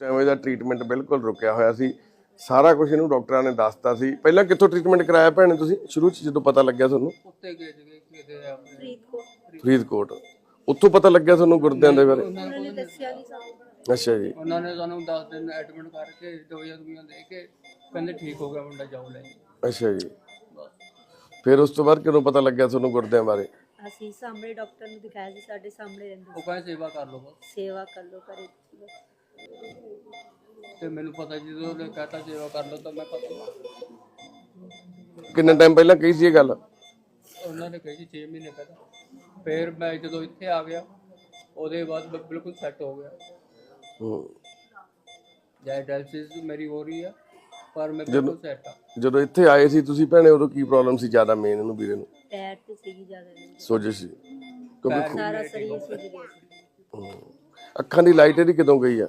ਐਵੇਂ ਦਾ ਟ੍ਰੀਟਮੈਂਟ ਬਿਲਕੁਲ ਰੁਕਿਆ ਹੋਇਆ ਸੀ। ਸਾਰਾ ਕੁਝ ਇਹਨੂੰ ਡਾਕਟਰਾਂ ਨੇ ਦੱਸਤਾ ਸੀ। ਪਹਿਲਾਂ ਕਿੱਥੋਂ ਟ੍ਰੀਟਮੈਂਟ ਕਰਾਇਆ ਭੈਣੇ ਤੁਸੀਂ? ਸ਼ੁਰੂ ਚ ਜਦੋਂ ਪਤਾ ਲੱਗਿਆ ਤੁਹਾਨੂੰ? ਉੱਤੇ ਗਏ ਸੀਗੇ ਕਿਤੇ ਆਪਣੇ ਫਰੀਦਕੋਟ। ਫਰੀਦਕੋਟ। ਉੱਥੋਂ ਪਤਾ ਲੱਗਿਆ ਤੁਹਾਨੂੰ ਗੁਰਦਿਆਂ ਦੇ ਬਾਰੇ? ਉਹਨਾਂ ਨੇ ਦੱਸਿਆ ਸਾਨੂੰ ਅੱਛਾ ਜੀ। ਉਹਨਾਂ ਨੇ ਸਾਨੂੰ 10 ਦਿਨ ਐਡਮਿਟ ਕਰਕੇ ਦਵਾਈਆਂ ਦੁਵਾਈਆਂ ਦੇ ਕੇ ਕਹਿੰਦੇ ਠੀਕ ਹੋ ਗਿਆ ਮੁੰਡਾ ਜਾਓ ਲੈ। ਅੱਛਾ ਜੀ। ਫਿਰ ਉਸ ਤੋਂ ਬਾਅਦ ਕਦੋਂ ਪਤਾ ਲੱਗਿਆ ਤੁਹਾਨੂੰ ਗੁਰਦਿਆਂ ਬਾਰੇ? ਅਸੀਂ ਸਾਹਮਣੇ ਡਾਕਟਰ ਨੂੰ ਦਿਖਾਇਆ ਸੀ ਸਾਡੇ ਸਾਹਮਣੇ ਰਹਿੰਦੇ ਉਹ ਕਹਿੰਦੇ ਸੇਵਾ ਕਰ ਲਓ। ਸੇਵਾ ਕਰ ਲੋ ਕਰੇ ਤੇ ਮੈਨੂੰ ਪਤਾ ਜਦੋਂ ਉਹਨੇ ਕਹਤਾ ਸੇਵਾ ਕਰ ਲਓ ਤਾਂ ਮੈਂ ਪਤਾ ਕਿੰਨੇ ਟਾਈਮ ਪਹਿਲਾਂ ਕਹੀ ਸੀ ਇਹ ਗੱਲ? ਉਹਨਾਂ ਨੇ ਕਹੀ ਸੀ 6 ਮਹੀਨੇ ਪਹਿਲਾਂ। ਫਿਰ ਮੈਂ ਜਦੋਂ ਇੱਥੇ ਆ ਗਿਆ ਉਹਦੇ ਬਾਅਦ ਬ- ਬਿਲਕੁਲ ਸੈੱਟ ਹੋ ਗਿਆ। ਹੂੰ। ਜਾਇ ਡਾਇਲਿਸਿਸ ਮੇਰੀ ਹੋ ਰਹੀ ਆ ਪਰ ਮੈਂ ਬਿਲਕੁਲ ਸੈੱਟ ਆ। ਜਦੋਂ ਇੱਥੇ ਆਏ ਸੀ ਤੁਸੀਂ ਭੈਣੇ ਉਦੋਂ ਕੀ ਪ੍ਰੋਬਲਮ ਸੀ ਜ਼ਿਆਦਾ ਮੇਨ ਇਹਨੂੰ ਵੀਰੇ ਨੂੰ? ਪੈਰ ਤੇ ਸੀਗੀ ਜ਼ਿਆਦਾ। ਨਹੀਂ ਸੋਜਿਸ਼ ਸੀ। ਕਿਉਂਕਿ ਸਾਰਾ ਸਰੀਰ ਸੁੱਜ ਗਿਆ ਸੀ ਹੂੰ। ਅੱਖਾਂ ਦੀ ਲਾਈਟ ਇਹਦੀ ਕਦੋਂ ਗਈ ਆ?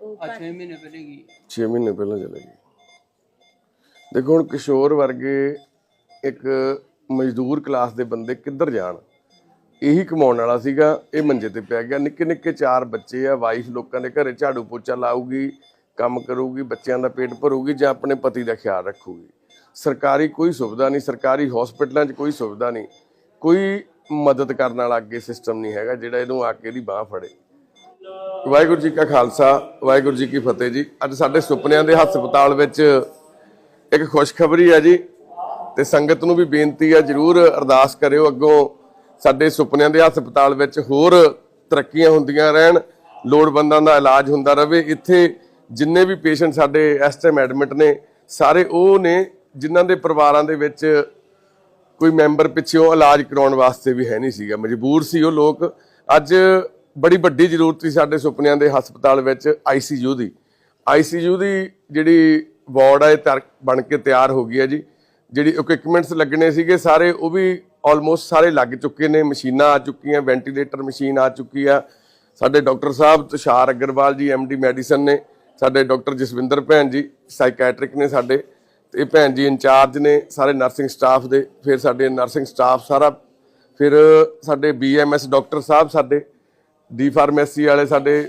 ਉਹ ਆ 6 ਮਹੀਨੇ ਪਹਿਲੇ ਗਈ। 6 ਮਹੀਨੇ ਪਹਿਲਾਂ ਚਲੇ ਗਈ। ਦੇਖੋ ਹੁਣ ਕਿਸ਼ੋਰ ਵਰਗੇ ਇੱਕ ਮਜ਼ਦੂਰ ਕਲਾਸ ਦੇ ਬੰਦੇ ਕਿੱਧਰ ਜਾਣ? ਇਹੀ ਕਮਾਉਣ ਵਾਲਾ ਸੀਗਾ ਇਹ ਮੰਜੇ ਤੇ ਪਿਆ ਗਿਆ। ਨਿੱਕੇ ਨਿੱਕੇ ਚਾਰ ਬੱਚੇ ਆ ਵਾਈਫ ਲੋਕਾਂ ਦੇ ਘਰੇ ਝਾੜੂ ਪੋਚਾ ਲਾਊਗੀ ਕੰਮ ਕਰੂਗੀ ਬੱਚਿਆਂ ਦਾ ਪੇਟ ਭਰੂਗੀ ਜਾਂ ਆਪਣੇ ਪਤੀ ਦਾ ਖਿਆਲ ਰੱਖੂਗੀ। ਸਰਕਾਰੀ ਕੋਈ ਸੁਵਿਧਾ ਨਹੀਂ ਸਰਕਾਰੀ ਹਸਪੀਟਲਾਂ 'ਚ ਕੋਈ ਸੁਵਿਧਾ ਨਹੀਂ। ਕੋਈ ਮਦਦ ਕਰਨ ਵਾਲਾ ਅੱਗੇ ਸਿਸਟਮ ਨਹੀਂ ਹੈਗਾ ਜਿਹੜਾ ਇਹਨੂੰ ਆ ਕੇ ਇਹਦੀ ਬਾਹ ਫੜੇ। ਵਾਹਿਗੁਰੂ ਜੀ ਕਾ ਖਾਲਸਾ, ਵਾਹਿਗੁਰੂ ਜੀ ਕੀ ਫਤਿਹ ਜੀ। ਅੱਜ ਸਾਡੇ ਸੁਪਨਿਆਂ ਦੇ ਹਸਪਤਾਲ ਵਿੱਚ ਇੱਕ ਖੁਸ਼ਖਬਰੀ ਹੈ ਜੀ ਤੇ ਸੰਗਤ ਨੂੰ ਵੀ ਬੇਨਤੀ ਹੈ, ਜਰੂਰ ਅਰਦਾਸ ਕਰਿਓ ਅੱਗੋਂ ਸਾਡੇ ਸੁਪਨਿਆਂ ਦੇ ਹਸਪਤਾਲ ਵਿੱਚ ਹੋਰ ਤਰੱਕੀਆਂ ਹੁੰਦੀਆਂ ਰਹਿਣ, ਲੋੜਵੰਦਾਂ ਦਾ ਇਲਾਜ ਹੁੰਦਾ ਰਹੇ ਇੱਥੇ ਜਿੰਨੇ ਵੀ ਪੇਸ਼ੈਂਟ ਸਾਡੇ ਇਸ ਟਾਈਮ ਐਡਮਿਟ ਨੇ, ਸਾਰੇ ਉਹ ਨੇ ਜਿਨ੍ਹਾਂ ਦੇ ਪਰਿਵਾਰਾਂ ਦੇ ਵਿੱਚ ਕੋਈ ਮੈਂਬਰ ਪਿੱਛੇ ਉਹ ਇਲਾਜ ਕਰਾਉਣ ਵਾਸਤੇ ਵੀ ਹੈ ਨਹੀਂ ਸੀਗਾ। ਮਜਬੂਰ ਸੀ ਉਹ ਲੋਕ। ਅੱਜ ਬੜੀ ਵੱਡੀ ਜ਼ਰੂਰਤ ਸੀ ਸਾਡੇ ਸੁਪਨਿਆਂ ਦੇ ਹਸਪਤਾਲ ਵਿੱਚ ਆਈਸੀਯੂ ਦੀ। ਆਈਸੀਯੂ ਦੀ ਜਿਹੜੀ ਵਾਰਡ ਹੈ ਤਿਆਰ ਬਣ ਕੇ ਤਿਆਰ ਹੋ ਗਈ ਹੈ ਜੀ। ਜਿਹੜੀ ਇਕਵਿਪਮੈਂਟਸ ਲੱਗਣੇ ਸੀਗੇ ਸਾਰੇ, ਉਹ ਵੀ ਆਲਮੋਸਟ ਸਾਰੇ ਲੱਗ ਚੁੱਕੇ ਨੇ। ਮਸ਼ੀਨਾਂ ਆ ਚੁੱਕੀਆਂ ਵੈਂਟੀਲੇਟਰ ਮਸ਼ੀਨ ਆ ਚੁੱਕੀ ਆ। ਸਾਡੇ ਡਾਕਟਰ ਸਾਹਿਬ ਤੁਸ਼ਾਰ ਅਗਰਵਾਲ ਜੀ ਐਮਡੀ ਮੈਡੀਸਨ ਨੇ, ਸਾਡੇ ਡਾਕਟਰ ਜਸਵਿੰਦਰ ਭੈਣ ਜੀ ਸਾਈਕੈਟ੍ਰਿਕ ਨੇ ਸਾਡੇ, ਤੇ ਭੈਣ ਜੀ ਇੰਚਾਰਜ ਨੇ, ਸਾਰੇ ਨਰਸਿੰਗ ਸਟਾਫ ਦੇ, ਫਿਰ ਸਾਡੇ ਨਰਸਿੰਗ ਸਟਾਫ ਸਾਰਾ, ਫਿਰ ਸਾਡੇ ਬੀਐਮਐਸ ਡਾਕਟਰ ਸਾਹਿਬ ਸਾਡੇ ਡੀ ਫਾਰਮੇਸੀ ਵਾਲੇ ਸਾਡੇ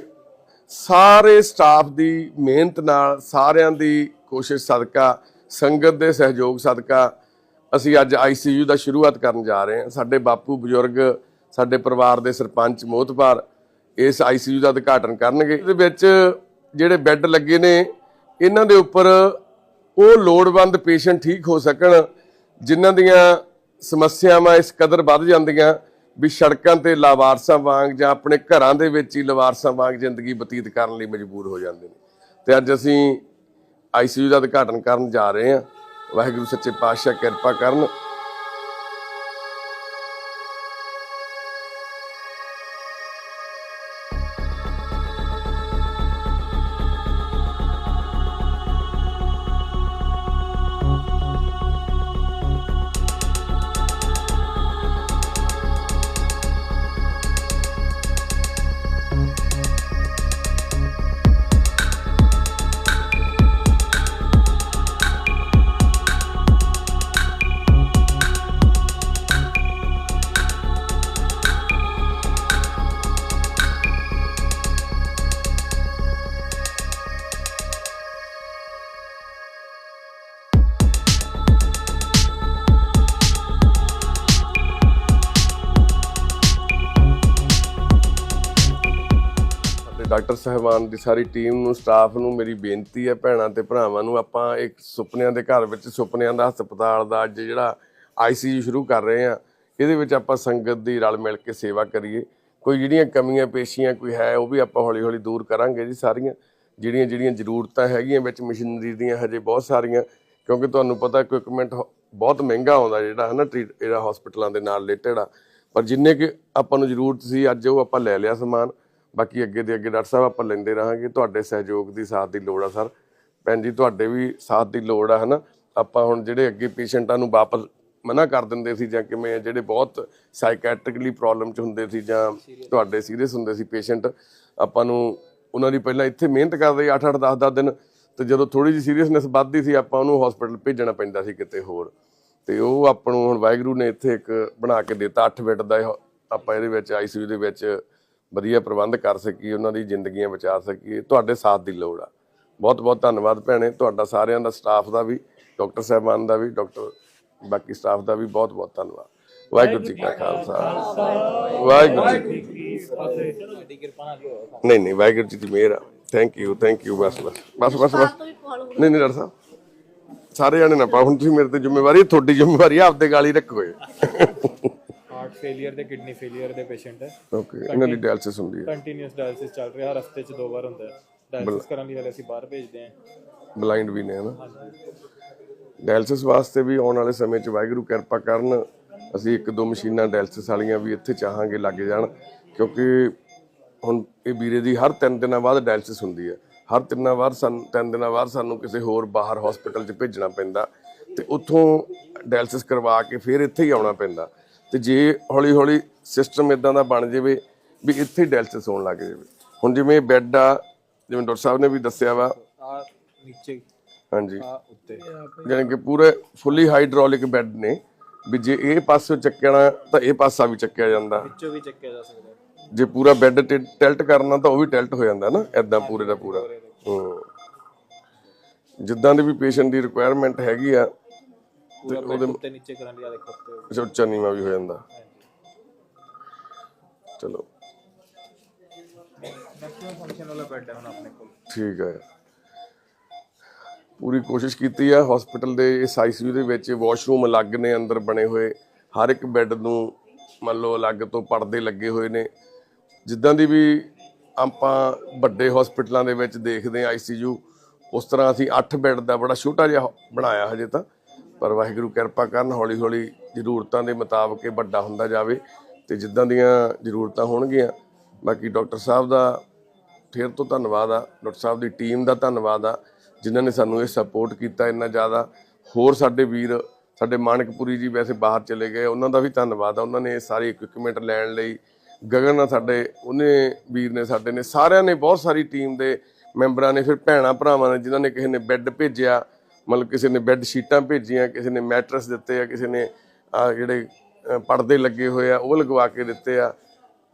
ਸਾਰੇ ਸਟਾਫ ਦੀ ਮਿਹਨਤ ਨਾਲ ਸਾਰਿਆਂ ਦੀ ਕੋਸ਼ਿਸ਼ ਸਦਕਾ, ਸੰਗਤ ਦੇ ਸਹਿਯੋਗ ਸਦਕਾ ਅਸੀਂ ਅੱਜ ਆਈਸੀਯੂ ਦਾ ਸ਼ੁਰੂਆਤ ਕਰਨ ਜਾ ਰਹੇ ਹਾਂ। ਸਾਡੇ ਬਾਪੂ ਬਜ਼ੁਰਗ, ਸਾਡੇ ਪਰਿਵਾਰ ਦੇ ਸਰਪੰਚ ਮੋਹਤਬਾਰ ਇਸ ਆਈਸੀਯੂ ਦਾ ਉਦਘਾਟਨ ਕਰਨਗੇ। ਇਹਦੇ ਵਿੱਚ ਜਿਹੜੇ ਬੈੱਡ ਲੱਗੇ ਨੇ, ਇਹਨਾਂ ਦੇ ਉੱਪਰ ਉਹ ਲੋੜਵੰਦ ਪੇਸ਼ੈਂਟ ਠੀਕ ਹੋ ਸਕਣ, ਜਿਨ੍ਹਾਂ ਦੀਆਂ ਸਮੱਸਿਆਵਾਂ ਇਸ ਕਦਰ ਵੱਧ ਜਾਂਦੀਆਂ। ਵੀ ਸੜਕਾਂ ਤੇ ਲਾਵਾਰਸਾਂ ਵਾਂਗ ਜਾਂ ਆਪਣੇ ਘਰਾਂ ਦੇ ਵਿੱਚ ਹੀ ਲਵਾਰਸਾਂ ਵਾਂਗ ਜ਼ਿੰਦਗੀ ਬਤੀਤ ਕਰਨ ਲਈ ਮਜਬੂਰ ਹੋ ਜਾਂਦੇ ਨੇ। ਤੇ ਅੱਜ ਅਸੀਂ ਆਈਸੀਯੂ ਦਾ ਉਦਘਾਟਨ ਕਰਨ ਜਾ ਰਹੇ ਹਾਂ। ਵਾਹਿਗੁਰੂ ਸੱਚੇ ਪਾਤਸ਼ਾਹ ਕਿਰਪਾ ਕਰਨ। ਡਾਕਟਰ ਸਾਹਿਬਾਨ ਦੀ ਸਾਰੀ ਟੀਮ ਨੂੰ, ਸਟਾਫ ਨੂੰ ਮੇਰੀ ਬੇਨਤੀ ਹੈ ਭੈਣਾਂ ਤੇ ਭਰਾਵਾਂ ਨੂੰ, ਆਪਾਂ ਇੱਕ ਸੁਪਨਿਆਂ ਦੇ ਘਰ ਵਿੱਚ ਸੁਪਨਿਆਂ ਦਾ, ਹਸਪਤਾਲ ਦਾ ਅੱਜ ਜਿਹੜਾ ਆਈਸੀਯੂ ਸ਼ੁਰੂ ਕਰ ਰਹੇ ਆ ਇਹਦੇ ਵਿੱਚ ਆਪਾਂ ਸੰਗਤ ਦੀ ਰਲ ਮਿਲ ਕੇ ਸੇਵਾ ਕਰੀਏ। ਕੋਈ ਜਿਹੜੀਆਂ ਕਮੀਆਂ ਪੇਸ਼ੀਆਂ ਕੋਈ ਹੈ, ਉਹ ਵੀ ਆਪਾਂ ਹੌਲੀ ਹੌਲੀ ਦੂਰ ਕਰਾਂਗੇ ਜੀ ਸਾਰੀਆਂ। ਜਿਹੜੀਆਂ ਜਿਹੜੀਆਂ ਜ਼ਰੂਰਤਾਂ ਹੈਗੀਆਂ ਵਿੱਚ ਮਸ਼ੀਨਰੀ ਦੀਆਂ ਹਜੇ ਬਹੁਤ ਸਾਰੀਆਂ, ਕਿਉਂਕਿ ਤੁਹਾਨੂੰ ਪਤਾ ਇਕਵਿਪਮੈਂਟ ਬਹੁਤ ਮਹਿੰਗਾ ਆਉਂਦਾ ਜਿਹੜਾ ਹਨਾ ਟ੍ਰੀਟ, ਜਿਹੜਾ ਹਸਪੀਟਲਾਂ ਦੇ ਨਾਲ ਰਿਲੇਟਡ ਆ। ਪਰ ਜਿੰਨੇ ਕਿ ਆਪਾਂ ਨੂੰ ਜ਼ਰੂਰਤ ਸੀ, ਅੱਜ ਉਹ ਆਪਾਂ ਲੈ ਲਿਆ ਸਮਾਨ। ਬਾਕੀ ਅੱਗੇ ਦੇ ਅੱਗੇ ਡਾਕਟਰ ਸਾਹਿਬ ਆਪਾਂ ਲੈਂਦੇ ਰਹਾਂਗੇ। ਤੁਹਾਡੇ ਸਹਿਯੋਗ ਦੀ ਸਾਥ ਦੀ ਲੋੜ ਆ ਸਰ। ਭੈਣ ਜੀ, ਤੁਹਾਡੇ ਵੀ ਸਾਥ ਦੀ ਲੋੜ ਆ, ਹਨਾ? ਆਪਾਂ ਹੁਣ ਜਿਹੜੇ ਅੱਗੇ ਪੇਸ਼ੈਂਟਾਂ ਨੂੰ ਵਾਪਸ ਮਨਾ ਕਰ ਦਿੰਦੇ ਸੀ ਜਾਂ ਕਿਵੇਂ ਜਿਹੜੇ ਬਹੁਤ ਸਾਈਕੈਟ੍ਰਿਕਲੀ ਪ੍ਰੋਬਲਮ ਚ ਹੁੰਦੇ ਸੀ ਜਾਂ ਤੁਹਾਡੇ ਸੀਰੀਅਸ ਹੁੰਦੇ ਸੀ ਪੇਸ਼ੈਂਟ, ਆਪਾਂ ਨੂੰ ਉਹਨਾਂ ਦੀ ਪਹਿਲਾਂ ਇੱਥੇ ਮਿਹਨਤ ਕਰਦੇ 8 8 10 10 ਦਿਨ। ਤੇ ਜਦੋਂ ਥੋੜੀ ਜਿਹੀ ਸੀਰੀਅਸਨੈਸ ਵੱਧਦੀ ਸੀ, ਆਪਾਂ ਉਹਨੂੰ ਹਸਪੀਟਲ ਭੇਜਣਾ ਪੈਂਦਾ ਸੀ ਕਿਤੇ ਹੋਰ। ਤੇ ਉਹ ਆਪਾਂ ਨੂੰ ਹੁਣ ਵਾਹਿਗੁਰੂ ਨੇ ਇੱਥੇ ਇੱਕ ਬਣਾ ਕੇ ਦਿੱਤਾ 8 ਬੈੱਡ ਦਾ ਆਪਾਂ ਇਹਦੇ ਵਿੱਚ ਆਈਸੀਯੂ ਦੇ ਵਿੱਚ ਵਧੀਆ ਪ੍ਰਬੰਧ ਕਰ ਸਕੀਏ, ਉਹਨਾਂ ਦੀ ਜ਼ਿੰਦਗੀਆਂ ਬਚਾ ਸਕੀਏ, ਤੁਹਾਡੇ ਸਾਥ ਦੀ ਲੋੜ ਆ। ਬਹੁਤ ਬਹੁਤ ਧੰਨਵਾਦ ਭੈਣੇ, ਤੁਹਾਡਾ ਸਾਰਿਆਂ ਦਾ, ਸਟਾਫ ਦਾ ਵੀ, ਡਾਕਟਰ ਸਾਹਿਬਾਨ ਦਾ ਵੀ, ਡਾਕਟਰ, ਬਾਕੀ ਸਟਾਫ ਦਾ ਵੀ ਬਹੁਤ ਬਹੁਤ ਧੰਨਵਾਦ। ਵਾਹਿਗੁਰੂ ਜੀ ਕਾ ਖਾਲਸਾ। ਵਾਹਿਗੁਰੂ ਜੀ ਕੀ ਫਤਿਹ। ਨਹੀਂ ਨਹੀਂ, ਵਾਹਿਗੁਰੂ ਜੀ ਦੀ ਮਿਹਰ ਆ। ਥੈਂਕ ਯੂ ਥੈਂਕ ਯੂ ਬਸ ਬਸ ਬਸ ਬਸ ਬਸ। ਨਹੀਂ ਨਹੀਂ, ਡਾਕਟਰ ਸਾਹਿਬ, ਸਾਰੇ ਜਾਣੇ ਨਾ ਪਾਓ, ਹੁਣ ਤੁਸੀਂ ਮੇਰੇ ਤੇ ਜ਼ਿੰਮੇਵਾਰੀ ਤੁਹਾਡੀ ਜ਼ਿੰਮੇਵਾਰੀ ਆ, ਆਪਦੇ ਗਾਲੀ ਰੱਖੋ ਫੇਲਿਅਰ ਤੇ ਕਿਡਨੀ ਫੇਲਿਅਰ ਦੇ ਪੇਸ਼ੈਂਟ ਹੈ। ਓਕੇ ਇਹਨਾਂ ਦੀ ਡਾਇਲਸਿਸ ਹੁੰਦੀ ਹੈ। ਕੰਟੀਨਿਊਸ ਡਾਇਲਿਸਿਸ ਚੱਲ ਰਿਹਾ ਹਰ ਹਫ਼ਤੇ ਚ ਦੋ ਵਾਰ ਹੁੰਦਾ ਹੈ। ਡਾਇਲਿਸਿਸ ਕਰਨ ਲਈ ਹਲੇ ਅਸੀਂ ਬਾਹਰ ਭੇਜਦੇ ਹਾਂ। ਬਲਾਈਂਡ ਵੀ ਨੇ ਹਨਾ ਡਾਇਲਸਿਸ ਵਾਸਤੇ ਵੀ ਆਉਣ ਵਾਲੇ ਸਮੇਂ 'ਚ ਵਾਹਿਗੁਰੂ ਕਿਰਪਾ ਕਰਨ ਅਸੀਂ ਇੱਕ ਦੋ ਮਸ਼ੀਨਾਂ ਡਾਇਲਸਿਸ ਵਾਲੀਆਂ ਵੀ ਇੱਥੇ ਚਾਹਾਂਗੇ ਲੱਗ ਜਾਣ ਕਿਉਂਕਿ ਹੁਣ ਇਹ ਵੀਰੇ ਦੀ ਹਰ ਤਿੰਨ ਦਿਨਾਂ ਬਾਅਦ ਡਾਇਲਸਿਸ ਹੁੰਦੀ ਹੈ। ਹਰ ਤਿੰਨਾਂ ਬਾਅਦ ਸਾਨੂੰ ਤਿੰਨ ਦਿਨਾਂ ਬਾਅਦ ਸਾਨੂੰ ਕਿਸੇ ਹੋਰ ਬਾਹਰ ਹਸਪੀਟਲ 'ਚ ਭੇਜਣਾ ਪੈਂਦਾ ਤੇ ਉੱਥੋਂ ਡਾਇਲਸਿਸ ਕਰਵਾ ਕੇ ਫਿਰ ਇੱਥੇ ਹੀ ਆਉਣਾ ਪੈਂਦਾ। ਤੇ ਜੇ ਹੌਲੀ ਹੌਲੀ ਸਿਸਟਮ ਇਦਾਂ ਦਾ ਬਣ ਜਾਵੇ ਵੀ ਇੱਥੇ ਡਾਇਲਸਿਸ ਹੋਣ ਲੱਗ ਜਾਵੇ। ਹੁਣ ਜਿਵੇਂ ਬੈੱਡ ਆ ਜਿਵੇਂ ਡਾਕਟਰ ਸਾਹਿਬ ਨੇ ਵੀ ਦੱਸਿਆ ਵਾ। ਆ ਨੀਚੇ ਹਾਂਜੀ। ਉੱਤੇ। ਯਾਨੀ ਕਿ ਪੂਰੇ ਫੁੱਲੀ ਹਾਈਡ੍ਰੋਲਿਕ ਬੈੱਡ ਨੇ। ਵੀ ਜੇ ਇਹ ਪਾਸੇ ਚੱਕਣਾ ਤਾਂ ਇਹ ਪਾਸਾ ਵੀ ਚੱਕਿਆ ਜਾਂਦਾ। ਵਿੱਚੋਂ ਵੀ ਚੱਕਿਆ ਜਾ ਸਕਦਾ। ਜੇ ਪੂਰਾ ਬੈੱਡ ਟਿਲਟ ਕਰਨਾ ਤਾਂ ਉਹ ਵੀ ਟਿਲਟ ਹੋ ਜਾਂਦਾ ਨਾ ਐਦਾਂ ਪੂਰੇ ਦਾ ਪੂਰਾ। ਹੂੰ। ਜਿੱਦਾਂ ਦੀ ਵੀ ਪੇਸ਼ੈਂਟ ਦੀ ਰਿਕੁਆਇਰਮੈਂਟ ਹੈਗੀ ਆ ਪੂਰਾ ਬੈੱਡ ਉੱਤੇ ਨੀਚੇ ਕਰਨ ਲਈ ਆ ਦੇਖੋ ਉੱਤੇ ਅੱਛਾ, ਉੱਚਾ ਨੀਵਾਂ ਵੀ ਹੋ ਜਾਂਦਾ। ਚਲੋ। ਮੈਕਸਿਮਮ ਫੰਕਸ਼ਨ ਵਾਲਾ ਬੈੱਡ ਹੈ ਹੁਣ ਆਪਣੇ ਕੋਲ। ਠੀਕ ਹੈ। ਪੂਰੀ ਕੋਸ਼ਿਸ਼ ਕੀਤੀ ਆ ਹਸਪੀਟਲ ਦੇ ਇਸ ਆਈਸੀਯੂ ਦੇ ਵਿੱਚ ਵਾਸ਼ਰੂਮ ਅਲੱਗ ਨੇ ਅੰਦਰ ਬਣੇ ਹੋਏ। ਹਰ ਇੱਕ ਬੈੱਡ ਨੂੰ ਮੰਨ ਲਓ ਅਲੱਗ ਤੋਂ ਪਰਦੇ ਲੱਗੇ ਹੋਏ ਨੇ। ਜਿੱਦਾਂ ਦੀ ਵੀ ਆਪਾਂ ਵੱਡੇ ਹਸਪੀਟਲਾਂ ਦੇ ਵਿੱਚ ਦੇਖਦੇ ਆ ਆਈਸੀਯੂ ਉਸ ਤਰ੍ਹਾਂ ਅਸੀਂ 8 ਬੈੱਡ ਦਾ ਬੜਾ ਛੋਟਾ ਜਿਹਾ ਬਣਾਇਆ ਹਜੇ ਤਾਂ। ਪਰ ਵਾਹਿਗੁਰੂ ਕਿਰਪਾ ਕਰਨ ਹੌਲੀ ਹੌਲੀ ਜ਼ਰੂਰਤਾਂ ਦੇ ਮੁਤਾਬਕ ਇਹ ਵੱਡਾ ਹੁੰਦਾ ਜਾਵੇ ਤੇ ਜਿੱਦਾਂ ਦੀਆਂ ਜ਼ਰੂਰਤਾਂ ਹੋਣਗੀਆਂ, ਬਾਕੀ ਡਾਕਟਰ ਸਾਹਿਬ ਦਾ ਫਿਰ ਤੋਂ ਧੰਨਵਾਦ ਆ, ਡਾਕਟਰ ਸਾਹਿਬ ਦੀ ਟੀਮ ਦਾ ਧੰਨਵਾਦ ਆ, ਜਿਨ੍ਹਾਂ ਨੇ ਸਾਨੂੰ ਇਹ ਸਪੋਰਟ ਕੀਤਾ ਇੰਨਾ ਜ਼ਿਆਦਾ। ਹੋਰ ਸਾਡੇ ਵੀਰ, ਸਾਡੇ ਮਾਨਕਪੁਰੀ ਜੀ ਵੈਸੇ ਬਾਹਰ ਚਲੇ ਗਏ, ਉਹਨਾਂ ਦਾ ਵੀ ਧੰਨਵਾਦ ਆ, ਉਹਨਾਂ ਨੇ ਇਹ ਸਾਰੀ ਇਕਵਿਪਮੈਂਟ ਲੈਣ ਲਈ। ਗਗਨ ਆ ਸਾਡੇ, ਉਹਨੇ ਵੀਰ ਨੇ ਸਾਡੇ ਨੇ, ਸਾਰਿਆਂ ਨੇ ਬਹੁਤ ਸਾਰੀ ਟੀਮ ਦੇ ਮੈਂਬਰਾਂ ਨੇ, ਫਿਰ ਭੈਣਾ ਭਰਾਵਾਂ ਨੇ, ਜਿਨ੍ਹਾਂ ਨੇ ਕਿਸੇ ਨੇ ਬੈੱਡ ਭੇਜਿਆ ਮਤਲਬ ਕਿਸੇ ਨੇ ਬੈੱਡ ਸ਼ੀਟਾਂ ਭੇਜੀਆਂ, ਕਿਸੇ ਨੇ ਮੈਟਰਸ ਦਿੱਤੇ ਆ, ਕਿਸੇ ਨੇ, ਆ ਜਿਹੜੇ ਪਰਦੇ ਲੱਗੇ ਹੋਏ ਆ, ਉਹ ਲਗਵਾ ਕੇ ਦਿੱਤੇ ਆ।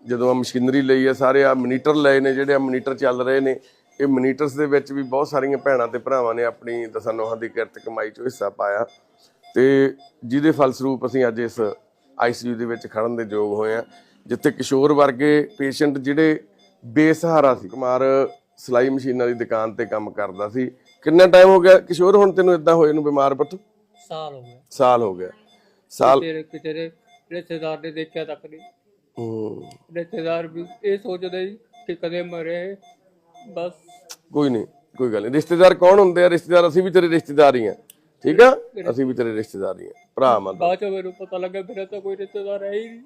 ਜਦੋਂ ਆ ਮਸ਼ੀਨਰੀ ਲਈ ਆ, ਸਾਰੇ ਆ ਮਨੀਟਰ ਲਏ ਨੇ, ਜਿਹੜੇ ਆ ਮਨੀਟਰ ਚੱਲ ਰਹੇ ਨੇ, ਇਹ ਮਨੀਟਰਸ ਦੇ ਵਿੱਚ ਵੀ ਬਹੁਤ ਸਾਰੀਆਂ ਭੈਣਾਂ ਤੇ ਭਰਾਵਾਂ ਨੇ ਆਪਣੀ ਦਸਾਂ ਦੀ ਕਿਰਤ ਕਮਾਈ ਚੋਂ ਹਿੱਸਾ ਪਾਇਆ। ਤੇ ਜਿਹਦੇ ਫਲਸਰੂਪ ਅਸੀਂ ਅੱਜ ਇਸ ਆਈਸੀਯੂ ਦੇ ਵਿੱਚ ਖੜਨ ਦੇ ਯੋਗ ਹੋਏ ਆ, ਜਿੱਥੇ ਕਿਸ਼ੋਰ ਵਰਗੇ ਪੇਸ਼ੈਂਟ ਜਿਹੜੇ ਬੇਸਹਾਰਾ ਸੀ, ਕੁਮਾਰ ਸਲਾਈ ਮਸ਼ੀਨਾਂ ਦੀ ਦੁਕਾਨ ਤੇ ਕੰਮ ਕਰਦਾ ਸੀ ਕਿੰਨਾ ਟਾਈਮ ਹੋ ਗਿਆ? ਕਿਸ਼ੋਰ ਹੁਣ ਤੈਨੂੰ ਇਦਾਂ ਹੋਏ ਨੂੰ ਬਿਮਾਰ ਪੁੱਤ? ਸਾਲ ਹੋ ਗਿਆ। ਸਾਲ ਹੋ ਗਿਆ। ਸਾਲ ਤੇਰੇ ਕਿ ਤੇਰੇ ਰਿਸ਼ਤੇਦਾਰ ਨੇ ਦੇਖਿਆ ਤੱਕ ਨਹੀਂ। ਹੂੰ। ਰਿਸ਼ਤੇਦਾਰ ਵੀ ਇਹ ਸੋਚਦੇ ਸੀ ਕਿ ਕਦੇ ਮਰੇ ਬਸ। ਕੋਈ ਨਹੀਂ ਕੋਈ ਗੱਲ ਨਹੀਂ। ਰਿਸ਼ਤੇਦਾਰ ਕੌਣ ਹੁੰਦੇ ਆ? ਰਿਸ਼ਤੇਦਾਰ ਅਸੀਂ ਵੀ ਤੇਰੇ ਰਿਸ਼ਤੇਦਾਰ ਹੀ ਆ। ਠੀਕ ਆ? ਅਸੀਂ ਵੀ ਤੇਰੇ ਰਿਸ਼ਤੇਦਾਰ ਹੀ ਆ। ਭਰਾ ਮੰਨ ਬਾਅਦ ਚ ਮੈਨੂੰ ਪਤਾ ਲੱਗਾ ਮੇਰਾ ਤਾਂ ਕੋਈ ਰਿਸ਼ਤੇਦਾਰ ਹੈ ਹੀ ਨਹੀਂ।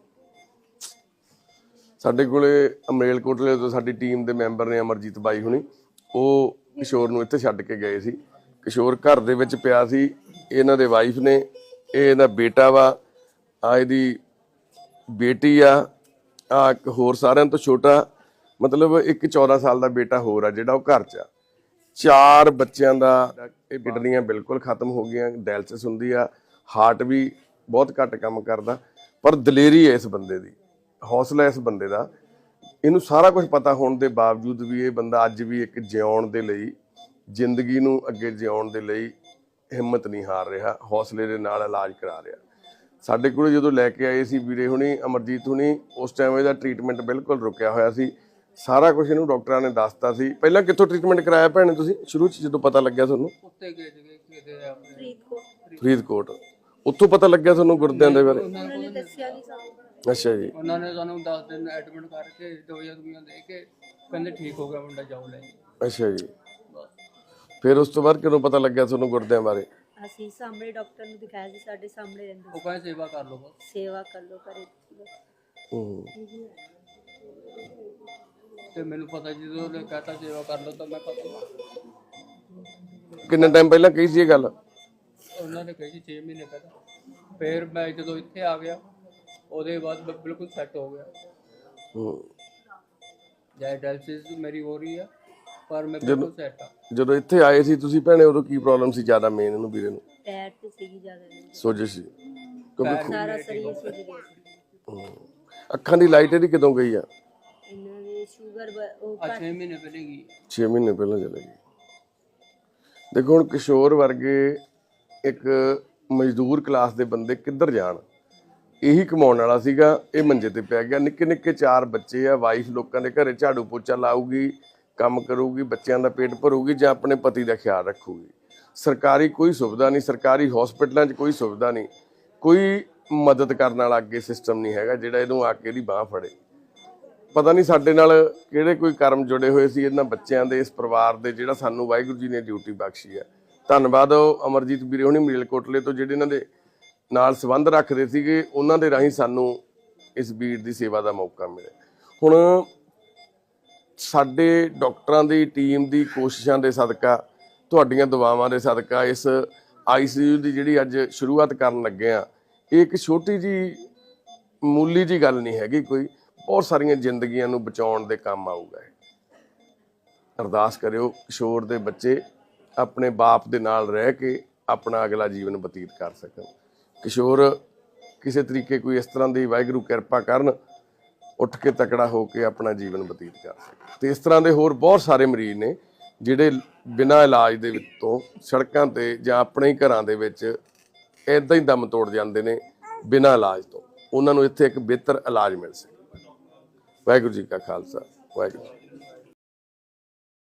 ਸਾਡੇ ਕੋਲੇ ਅਮਰੇਲ ਕੋਟਲੇ ਤੋਂ ਸਾਡੀ ਟੀਮ ਦੇ ਮੈਂਬਰ ਨੇ ਅਮਰਜੀਤ ਬਾਈ ਹੁਣੀ। ਉਹ ਕਿਸ਼ੋਰ ਨੂੰ ਇੱਥੇ ਛੱਡ ਕੇ ਗਏ ਸੀ। ਕਿਸ਼ੋਰ ਘਰ ਦੇ ਵਿੱਚ ਪਿਆ ਸੀ। ਇਹਨਾਂ ਦੇ ਵਾਈਫ ਨੇ, ਇਹ ਇਹਦਾ ਬੇਟਾ ਵਾ। ਆ ਇਹਦੀ ਬੇਟੀ ਆ। ਆ ਇੱਕ ਹੋਰ ਸਾਰਿਆਂ ਤੋਂ ਛੋਟਾ, ਮਤਲਬ ਇੱਕ 14 ਸਾਲ ਦਾ ਬੇਟਾ ਹੋਰ ਆ, ਜਿਹੜਾ ਉਹ ਘਰ 'ਚ ਆ। ਚਾਰ ਬੱਚਿਆਂ ਦਾ ਇਹ ਕਿਡਨੀਆਂ ਬਿਲਕੁਲ ਖਤਮ ਹੋ ਗਈਆਂ ਡਾਇਲਸਿਸ ਹੁੰਦੀ ਆ। ਹਾਰਟ ਵੀ ਬਹੁਤ ਘੱਟ ਕੰਮ ਕਰਦਾ। ਪਰ ਦਲੇਰੀ ਹੈ ਇਸ ਬੰਦੇ ਦੀ। ਹੌਸਲਾ ਇਸ ਬੰਦੇ ਦਾ। ਇਹਨੂੰ ਸਾਰਾ ਕੁਝ ਪਤਾ ਹੋਣ ਦੇ ਬਾਵਜੂਦ ਵੀ ਇਹ ਬੰਦਾ ਅੱਜ ਵੀ ਇੱਕ ਜਿਉਣ ਦੇ ਲਈ ਜ਼ਿੰਦਗੀ ਨੂੰ ਅੱਗੇ ਜਿਉਣ ਦੇ ਲਈ ਹਿੰਮਤ ਨਹੀਂ ਹਾਰ ਰਿਹਾ ਹੌਸਲੇ ਦੇ ਨਾਲ ਇਲਾਜ ਕਰਾ ਰਿਹਾ। ਸਾਡੇ ਕੋਲ ਜਦੋਂ ਲੈ ਕੇ ਆਏ ਸੀ ਵੀਰੇ ਹੁਣੀ ਅਮਰਜੀਤ ਹੁਣੀ ਉਸ ਟਾਈਮ ਇਹਦਾ ਟ੍ਰੀਟਮੈਂਟ ਬਿਲਕੁਲ ਰੁਕਿਆ ਹੋਇਆ ਸੀ। ਸਾਰਾ ਕੁਝ ਇਹਨੂੰ ਡਾਕਟਰਾਂ ਨੇ ਦੱਸਤਾ ਸੀ। ਪਹਿਲਾਂ ਕਿੱਥੋਂ ਟ੍ਰੀਟਮੈਂਟ ਕਰਾਇਆ ਭੈਣੇ ਤੁਸੀਂ? ਸ਼ੁਰੂ ਚ ਜਦੋਂ ਪਤਾ ਲੱਗਿਆ ਤੁਹਾਨੂੰ? ਉੱਤੇ ਗਏ ਸੀਗੇ ਕਿਤੇ ਆਪਣੇ ਫਰੀਦਕੋਟ। ਫਰੀਦਕੋਟ। ਉੱਥੋਂ ਪਤਾ ਲੱਗਿਆ ਤੁਹਾਨੂੰ ਗੁਰਦਿਆਂ ਦੇ ਬਾਰੇ? ਉਹਨਾਂ ਨੇ ਦੱਸਿਆ ਨਹੀਂ ਸਾਨੂੰ। ਅੱਛਾ ਜੀ। ਉਹਨਾਂ ਨੇ ਸਾਨੂੰ 10 ਦਿਨ ਐਡਮਿਟ ਕਰਕੇ ਦਵਾਈਆਂ ਦੁਨੀਆਂ ਦੇ ਕੇ ਕਹਿੰਦੇ ਠੀਕ ਹੋ ਗਿਆ ਮੁੰਡਾ ਜਾਓ ਲੈ। ਅੱਛਾ ਜੀ। ਫਿਰ ਉਸ ਤੋਂ ਬਾਅਦ ਕਦੋਂ ਪਤਾ ਲੱਗਿਆ ਤੁਹਾਨੂੰ ਗੁਰਦਿਆਂ ਬਾਰੇ? ਅਸੀਂ ਸਾਹਮਣੇ ਡਾਕਟਰ ਨੂੰ ਦਿਖਾਇਆ ਸੀ ਸਾਡੇ ਸਾਹਮਣੇ ਰਹਿੰਦੇ ਉਹ ਕਹਿੰਦੇ ਸੇਵਾ ਕਰ ਲਓ ਬਸ। ਸੇਵਾ ਕਰ ਲੋ ਕਰੇ ਹੂੰ। ਤੇ ਮੈਨੂੰ ਪਤਾ ਜਦੋਂ ਉਹਨੇ ਕਹਤਾ ਸੇਵਾ ਕਰ ਲਓ ਤਾਂ ਮੈਂ ਪਤਾ ਕਿੰਨੇ ਟਾਈਮ ਪਹਿਲਾਂ ਕਹੀ ਸੀ ਇਹ ਗੱਲ? ਉਹਨਾਂ ਨੇ ਕਹੀ ਸੀ 6 ਮਹੀਨੇ ਪਹਿਲਾਂ। ਫਿਰ ਮੈਂ ਜਦੋਂ ਇੱਥੇ ਆ ਗਿਆ ਉਹਦੇ ਬਿਲਕੁਲ ਸੈੱਟ ਹੋ ਗਿਆ। ਹੂੰ। ਜਾਇ ਡਾਇਲਸਿਸ ਮੇਰੀ ਹੋ ਰਹੀ ਆ ਪਰ ਮੈਂ ਬਿਲਕੁਲ ਸੈੱਟ ਆ। ਜਦੋਂ ਇੱਥੇ ਆਏ ਸੀ ਤੁਸੀਂ ਭੈਣੇ ਉਦੋਂ ਕੀ ਪ੍ਰੋਬਲਮ ਸੀ ਜ਼ਿਆਦਾ ਮੇਨ ਇਹਨੂੰ ਵੀਰੇ ਨੂੰ? ਪੈਰ ਤੇ ਸੀਗੀ ਜ਼ਿਆਦਾ। ਨਹੀਂ ਸੋਜਿਸ਼ ਸੀ। ਕਿਉਂਕਿ ਸਾਰਾ ਸਰੀਰ ਸੁੱਜ ਗਿਆ। ਸੀ। ਅੱਖਾਂ ਦੀ ਲਾਈਟ ਇਹਦੀ ਕਦੋਂ ਗਈ ਆ? ਇਹਨਾਂ ਸ਼ੂਗਰ ਵ- ਉਹ ਆ ਘੱਟ 6 ਮਹੀਨੇ ਪਹਿਲੇ ਗਈ। 6 ਮਹੀਨੇ ਪਹਿਲਾਂ ਚਲੇ ਗਈ। ਦੇਖੋ ਹੁਣ ਕਿਸ਼ੋਰ ਵਰਗੇ ਇੱਕ ਮਜ਼ਦੂਰ ਕਲਾਸ ਦੇ ਬੰਦੇ ਕਿੱਧਰ ਜਾਣ? ਇਹੀ ਕਮਾਉਣ ਵਾਲਾ ਸੀਗਾ, ਇਹ ਮੰਜੇ ਤੇ ਪੈ ਗਿਆ। ਨਿੱਕੇ ਨਿੱਕੇ ਚਾਰ ਬੱਚੇ ਆ ਵਾਈਫ ਲੋਕਾਂ ਦੇ ਘਰੇ ਝਾੜੂ ਪੋਚਾ ਲਾਊਗੀ, ਕੰਮ ਕਰੂਗੀ, ਬੱਚਿਆਂ ਦਾ ਪੇਟ ਭਰੂਗੀ ਜਾਂ ਆਪਣੇ ਪਤੀ ਦਾ ਖਿਆਲ ਰੱਖੂਗੀ। ਸਰਕਾਰੀ ਕੋਈ ਸੁਵਿਧਾ ਨਹੀਂ, ਸਰਕਾਰੀ ਹਸਪੀਟਲਾਂ 'ਚ ਕੋਈ ਸੁਵਿਧਾ ਨਹੀਂ। ਕੋਈ ਮਦਦ ਕਰਨ ਵਾਲਾ ਅੱਗੇ ਸਿਸਟਮ ਨਹੀਂ ਹੈਗਾ ਜਿਹੜਾ ਇਹਨੂੰ ਆ ਕੇ ਇਹਦੀ ਬਾਹ ਫੜੇ। ਪਤਾ ਨਹੀਂ ਸਾਡੇ ਨਾਲ ਕਿਹੜੇ ਕੋਈ ਕਰਮ ਜੁੜੇ ਹੋਏ ਸੀ ਇਹਨਾਂ ਬੱਚਿਆਂ ਦੇ, ਇਸ ਪਰਿਵਾਰ ਦੇ ਜਿਹੜਾ ਸਾਨੂੰ ਵਾਹਿਗੁਰੂ ਜੀ ਨੇ ਡਿਊਟੀ ਬਖਸ਼ੀ ਹੈ ਧੰਨਵਾਦ ਅਮਰਜੀਤ ਵੀਰੇ ਹੁਣੀ ਮਲੇਰਕੋਟਲੇ ਤੋਂ, ਜਿਹੜੇ ਇਹਨਾਂ ਦੇ ਨਾਲ ਸੰਬੰਧ ਰੱਖਦੇ ਸੀਗੇ, ਉਹਨਾਂ ਦੇ ਰਾਹੀਂ ਸਾਨੂੰ ਇਸ ਬੀੜ ਦੀ ਸੇਵਾ ਦਾ ਮੌਕਾ ਮਿਲਿਆ। ਹੁਣ ਸਾਡੇ ਡਾਕਟਰਾਂ ਦੀ ਟੀਮ ਦੀ ਕੋਸ਼ਿਸ਼ਾਂ ਦੇ ਸਦਕਾ, ਤੁਹਾਡੀਆਂ ਦੁਆਵਾਂ ਦੇ ਸਦਕਾ ਇਸ ਆਈਸੀਯੂ ਦੀ ਜਿਹੜੀ ਅੱਜ ਸ਼ੁਰੂਆਤ ਕਰਨ ਲੱਗੇ ਆ ਇਹ ਇੱਕ ਛੋਟੀ ਜੀ, ਮੂਲੀ ਜੀ ਗੱਲ ਨਹੀਂ ਹੈਗੀ ਕੋਈ, ਬਹੁਤ ਸਾਰੀਆਂ ਜ਼ਿੰਦਗੀਆਂ ਨੂੰ ਬਚਾਉਣ ਦੇ ਕੰਮ ਆਊਗਾ ਅਰਦਾਸ ਕਰਿਓ ਕਿਸ਼ੋਰ ਦੇ ਬੱਚੇ ਆਪਣੇ ਬਾਪ ਦੇ ਨਾਲ ਰਹਿ ਕੇ ਆਪਣਾ ਅਗਲਾ ਜੀਵਨ ਬਤੀਤ ਕਰ ਸਕਣ। ਕਿਸ਼ੋਰ ਕਿਸੇ ਤਰੀਕੇ ਕੋਈ ਇਸ ਤਰ੍ਹਾਂ ਦੀ ਵਾਹਿਗੁਰੂ ਕਿਰਪਾ ਕਰਨ, ਉੱਠ ਕੇ ਤਕੜਾ ਹੋ ਕੇ ਆਪਣਾ ਜੀਵਨ ਬਤੀਤ ਕਰ ਸਕੇ। ਤੇ ਇਸ ਤਰ੍ਹਾਂ ਦੇ ਹੋਰ ਬਹੁਤ ਸਾਰੇ ਮਰੀਜ਼ ਨੇ, ਜਿਹੜੇ ਬਿਨਾਂ ਇਲਾਜ ਦੇ ਵਿੱਚੋਂ ਸੜਕਾਂ ਤੇ ਜਾਂ ਆਪਣੇ ਹੀ ਘਰਾਂ ਦੇ ਵਿੱਚ ਇਦਾਂ ਹੀ ਦਮ ਤੋੜ ਜਾਂਦੇ ਨੇ, ਬਿਨਾਂ ਇਲਾਜ ਤੋਂ। ਉਹਨਾਂ ਨੂੰ ਇੱਥੇ ਇੱਕ ਬਿਹਤਰ ਇਲਾਜ ਮਿਲ ਸਕੇ। ਵਾਹਿਗੁਰੂ ਜੀ ਕਾ ਖਾਲਸਾ, ਵਾਹਿਗੁਰੂ